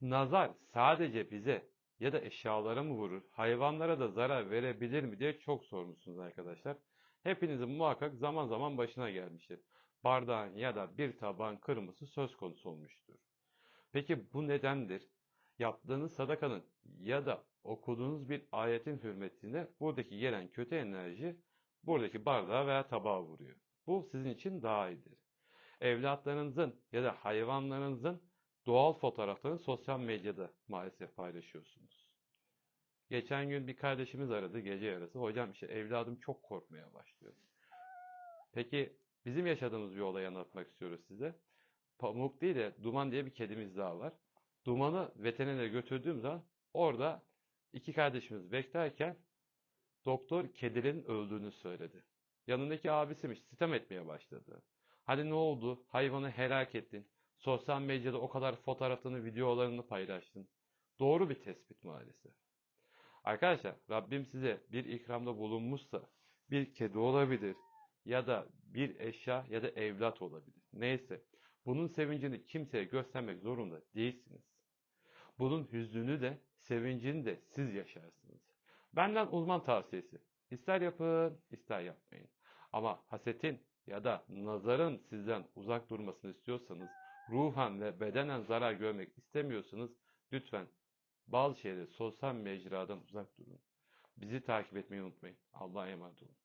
Nazar sadece bize ya da eşyalara mı vurur, hayvanlara da zarar verebilir mi diye çok sormuşsunuz arkadaşlar. Hepinizin muhakkak zaman zaman başına gelmiştir. Bardağın ya da bir tabağın kırılması söz konusu olmuştur. Peki bu nedendir? Yaptığınız sadakanın ya da okuduğunuz bir ayetin hürmetine buradaki gelen kötü enerji buradaki bardağa veya tabağa vuruyor. Bu sizin için daha iyidir. Evlatlarınızın ya da hayvanlarınızın doğal fotoğraflarını sosyal medyada maalesef paylaşıyorsunuz. Geçen gün bir kardeşimiz aradı gece yarısı. Hocam işte evladım çok korkmaya başlıyor. Peki bizim yaşadığımız bir olayı anlatmak istiyoruz size. Pamuk değil de Duman diye bir kedimiz daha var. Duman'ı veterinere götürdüğüm zaman orada iki kardeşimiz beklerken doktor kedilerin öldüğünü söyledi. Yanındaki abisiymiş sitem etmeye başladı. Hadi ne oldu? Hayvanı helak ettin. Sosyal medyada o kadar fotoğrafını, videolarını paylaştın. Doğru bir tespit maalesef. Arkadaşlar Rabbim size bir ikramda bulunmuşsa bir kedi olabilir ya da bir eşya ya da evlat olabilir. Neyse bunun sevincini kimseye göstermek zorunda değilsiniz. Bunun hüznünü de sevincini de siz yaşarsınız. Benden uzman tavsiyesi. İster yapın, ister yapmayın. Ama hasetin ya da nazarın sizden uzak durmasını istiyorsanız, ruhan ve bedenen zarar görmek istemiyorsanız lütfen bazı şeyleri sosyal mecradan uzak durun. Bizi takip etmeyi unutmayın. Allah'a emanet olun.